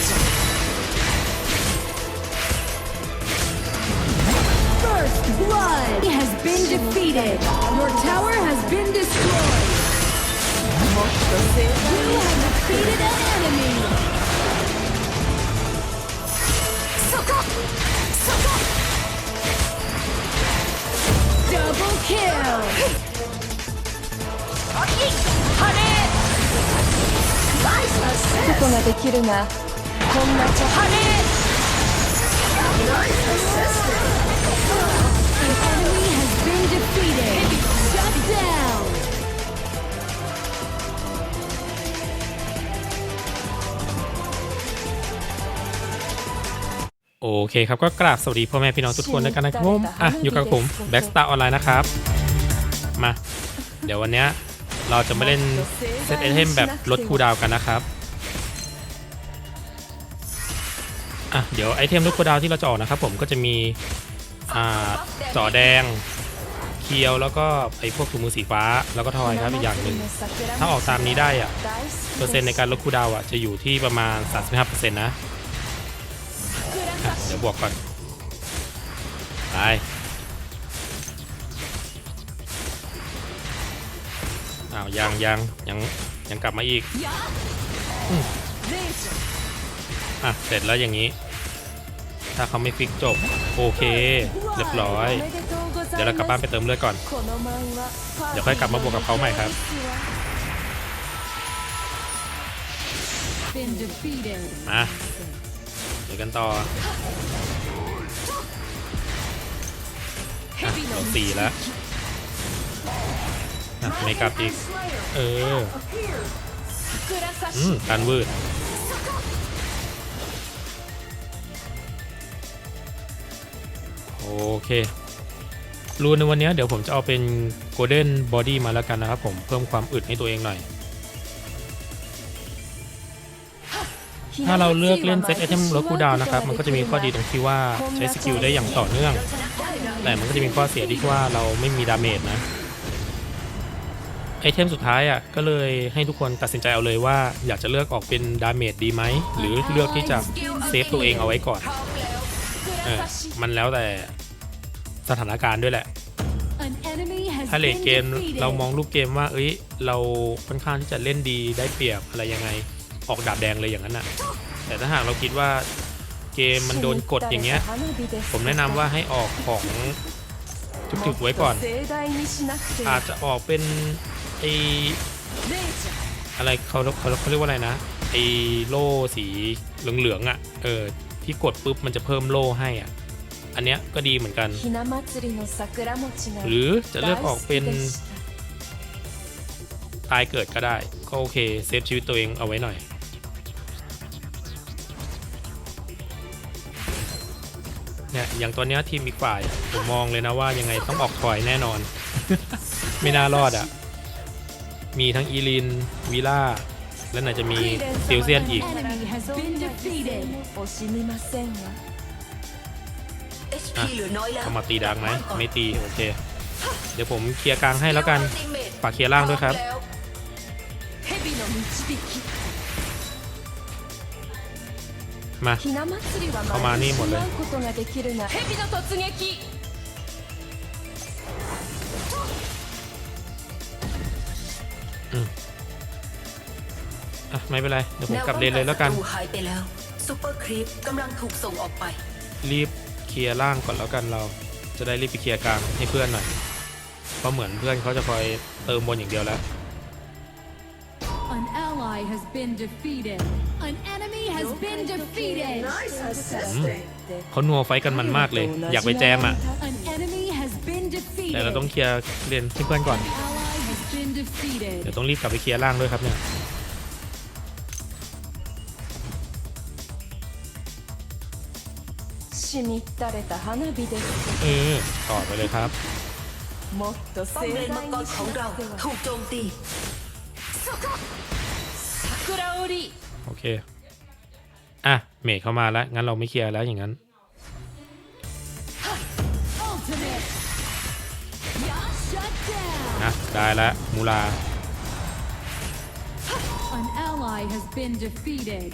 First blood has been defeated. Your tower has been destroyed. You have defeated an enemy. そこそこ Double kill. 晴れことができるが โอเคครับ ก็กราบสวัสดีพ่อแม่พี่น้องทุกคนด้วยกันนะครับผมอะอยู่กับผมแบ็กสตาร์ออนไลน์นะครับ มา เดี๋ยววันเนี้ยเราจะมาเล่นเซตไอเทมแบบลดคูลดาวน์กันนะครับ อะเดี๋ยวไอเทมลดคูดาวที่เราจะออกนะครับผมก็จะมีอ่าจอแดง เคียวแล้วก็ไอพวกถุงมือสีฟ้าแล้วก็ทอยครับอีกอย่างหนึ่งถ้าออกตามนี้ได้อะเปอร์เซ็นต์ในการลดคูดาวอะจะอยู่ที่ประมาณ 35%นะอะเดี๋ยวบวกก่อนไปอ้าวยังยังยังยังกลับมาอีก อะ เสร็จแล้วอย่างนี้ ถ้าเขาไม่ฟิกจบ โอเค เรียบร้อย เดี๋ยวเรากลับบ้านไปเติมเลือดก่อน เดี๋ยวค่อยกลับมาบวกกับเขาใหม่ครับ มาเดี๋ยวกันต่ออะเราสี่แล้วอะไม่กลับอีก เออ อืมการวืด เค รูนในวันนี้เดี๋ยวผมจะเอาเป็น Golden Body มาแล้วกันนะครับผมเพิ่มความอึดให้ตัวเองหน่อย ถ้าเราเลือกเล่นเซตไอเทมลดคูดาวน์นะครับมันก็จะมีข้อดีตรงที่ว่าใช้สกิลได้อย่างต่อเนื่อง แต่มันก็จะมีข้อเสียที่ว่าเราไม่มีดาเมจนะไอเทมสุดท้ายอะก็เลยให้ทุกคนตัดสินใจเอาเลยว่าอยากจะเลือกออกเป็นดาเมจดีไหมหรือเลือกที่จะเซฟตัวเองเอาไว้ก่อนเออมันแล้วแต่ สถานการณ์ด้วยแหละ An enemy has ถ้าเลท been เกม defeated. เรามองรูปเกมว่า เอ้ย เราค่อนข้างที่จะเล่นดีได้เปรียบอะไรยังไง ออกดาบแดงเลยอย่างนั้นน่ะ แต่ถ้าหากเราคิดว่าเกมมันโดนกดอย่างเงี้ย ผมแนะนำว่าให้ออกของจุกๆไว้ก่อน อาจจะออกเป็นไออะไรเขาเขาเขาเรียกว่าอะไรนะไอโล่สีเหลืองๆอะ เออ ที่กดปุ๊บมันจะเพิ่มโล่ให้อะ อันเนี้ยก็ดีเหมือนกัน หรือจะเลือกออกเป็นตายเกิดก็ได้ ก็โอเคเซฟชีวิตตัวเองเอาไว้หน่อย เนี่ยอย่างตัวเนี้ยทีมอีกฝ่ายอะผมมองเลยนะว่ายังไงต้องออกถอยแน่นอน ไม่น่ารอดอะ มีทั้งอีลินวีล่าและไหนจะมีซิลเซียนอีก เข้ามาตีดังไหมไม่ตีโอเค เดี๋ยวผมเคลียร์กลางให้แล้วกันฝากเคลียร์ล่างด้วยครับมาเข้ามานี่หมดเลยอะไม่เป็นไร เดี๋ยวผมกลับเลนเลยแล้วกันรีบ เคลียร์ล่างก่อนแล้วกันเราจะได้รีบไปเคลียร์กลางให้เพื่อนหน่อย เพราะเหมือนเพื่อนเขาจะคอยเติมบนอย่างเดียวแล้ว An ally has been defeated. An enemy has been defeated. เขานัวไฟท์กันมันมากเลย อยากไปแจมอะ An enemy has been แต่ defeated. เราต้องเคลียร์เลนให้เพื่อนก่อน An ally has been เดี๋ยว defeated. ต้องรีบกลับไปเคลียร์ล่างด้วยครับเนี่ย しみったれた花火です เออ ต่อไปเลยครับ もっと ป้อม 盛 เลนมั 大 งกร に ของเรา しては ถูกโจมตี 桜織 โอเค อ่ะ เมทเข้ามาแล้ว งั้นเราไม่เคลียร์แล้วอย่างนั้น ultimate. Yeah, shut down. นะ ได้แล้วมูลา An ally has been defeated.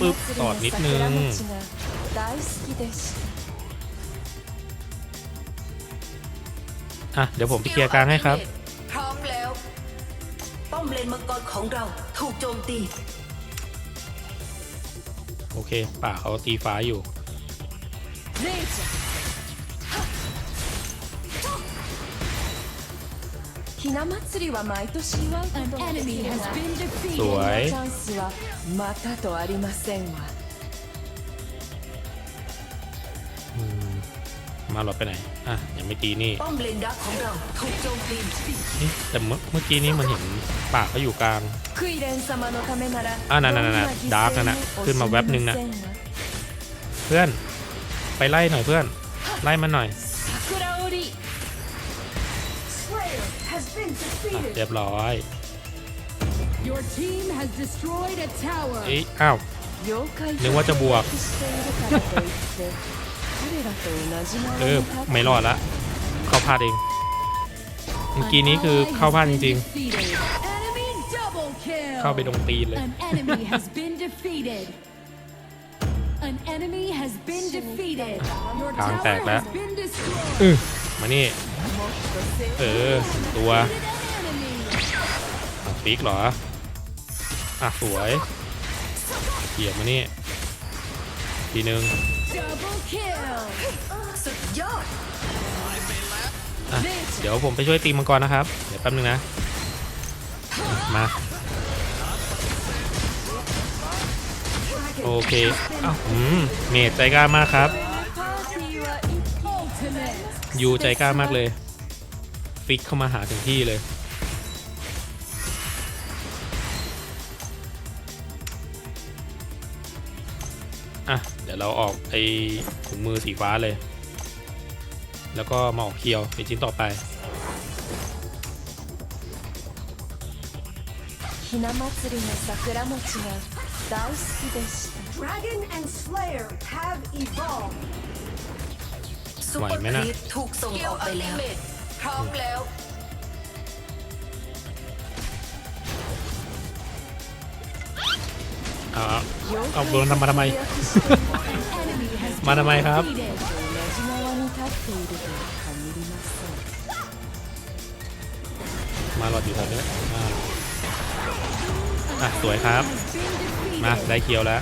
ปึ๊บตอดนิดนึงอะเดี๋ยวผมไปเคลียร์กลางให้ครับ พร้อมแล้วป้อมเลนมังกรของเราถูกโจมตี โอเค ป่าเขาตีฟ้าอยู่ ひな祭りは毎年祝うこ An とがで enemy きる has が been ส defeated. วย チャンスはまたとありませんわ อืมมาหลอดไปไหน อ่ะ ยังไม่ตีนี่ ป้อมเลนดักของเราถูกโจมตี เอ๊ะแต่เมื่อเมื่อกี้นี้มันเห็นป่าเขาอยู่กลาง クイレン様のためならあななななどん犠牲もダークなขึ้นมาแวบหนึ่งนะ 惜しみませわ เพื่อน ไปไล่หน่อยเพื่อน ไล่มันหน่อย 桜折り อ่ะ เรียบร้อย Your team has destroyed a tower. เอ้ยอ้าว 妖怪นึกว่าจะบวก しているからといって彼らと同じ เอ 側 อ に立って ไม่รอดละ เข้าพลาดเอง เมื่อกี้นี้คือเข้าพลาดจริง Enemy double ๆ kill. เข้าไปตรงตีนเลย An enemy has been defeated. An enemy has been defeated. Your กลาง tower แตกแล้ว has been destroyed. อือมานี่ เออ ตัวปีกเหรอ อะ สวยเหยียบมานี่ ทีหนึ่งเดี๋ยวผมไปช่วยตีมังกรนะครับ เดี๋ยวแป๊บนึงนะ มาโอเคอ้าวอืมเมจใจกล้ามากครับ ยูใจกล้ามากเลย ฟิกเข้ามาหาถึงที่เลย อ่ะ เดี๋ยวเราออกไอถุงมือสีฟ้าเลย แล้วก็มาออกเคียวเป็นชิ้นต่อไป ひな祭りの桜餅が大好きでした Dragon and Slayer have evolved. ซุปเปอร์ ไหวไหม ค น่ะ รีปถูกส่งออกไปแล้ว พร้อมแล้ว เอาเอาโนทำมาทำไม มาทำไมครับ มาหลอดอยู่แถวนี้อ่อะสวยครับ มาได้เคียวแล้ว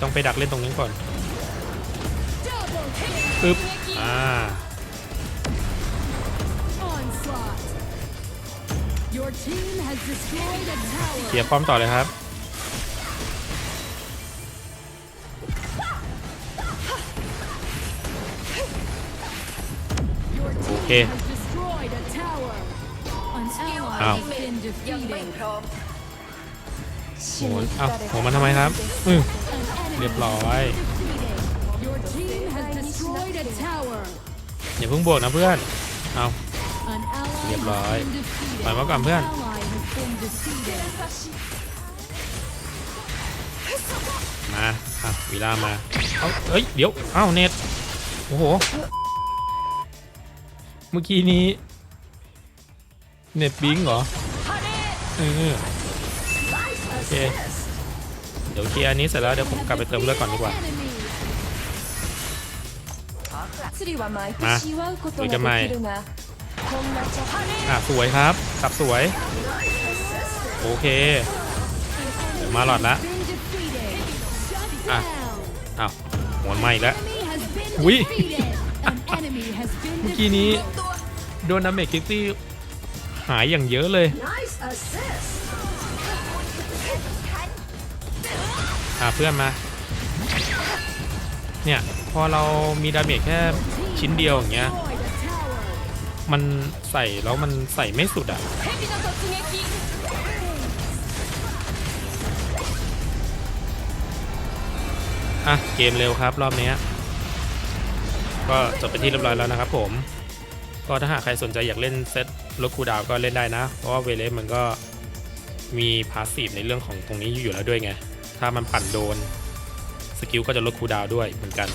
ต้องไปดักเล่นตรงนี้ก่อน ปึ๊บ อ่า เกียร์ป้อมต่อเลยครับ โอเคอ้าวโหอ้าวโหมันทำไมครับเรียบร้อย อย่าเพิ่งบวกนะเพื่อน เอาเรียบร้อย has been defeated. ปล่อยมาก่อนเพื่อน มาอะวีล่ามา เอาเอ้ย เดี๋ยว เอ้าเน็ต โอ้โห เมื่อกี้นี้ เน็ตบิงเหรอ เออโอเค เดี๋ยวเคลียร์อันนี้เสร็จแล้ว เดี๋ยวผมกลับไปเติมเลือดก่อนดีกว่า มาสวยจะไม่สวยครับสับสวย โอเคเดี๋ยวมาหลอดละอะอ้าวหมวนไม่อีกแล้วอุ้ยเมื่อกี้นี้โดนน้ำเมกิซี่หายอย่างเยอะเลยอะเพื่อนมา เนี่ย พอเรามีดาเมจแค่ชิ้นเดียวอย่างเงี้ย มันใส่แล้วมันใส่ไม่สุดอะ อะ เกมเร็วครับรอบนี้ ก็จบไปที่เรียบร้อยแล้วนะครับผม ก็ถ้าหากใครสนใจอยากเล่นเซตลดคูดาวก็เล่นได้นะ เพราะว่าเวเลสมันก็มีพาสซีฟในเรื่องของตรงนี้อยู่แล้วด้วยไง ถ้ามันปั่นโดน สกิลก็จะลดคูดาวด้วยเหมือนกัน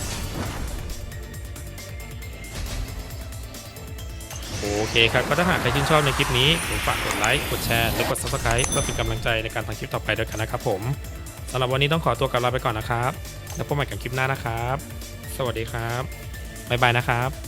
โอเคครับ ก็ถ้าหากใครชื่นชอบในคลิปนี้ผมฝากกดไลค์ กดแชร์และกด subscribe เพื่อเป็นกำลังใจในการทำคลิปต่อไปด้วยกันนะครับผมสำหรับวันนี้ต้องขอตัวกลับลาไปก่อนนะครับ แล้วพบกันใหม่กับคลิปหน้านะครับ สวัสดีครับบ๊ายบายนะครับ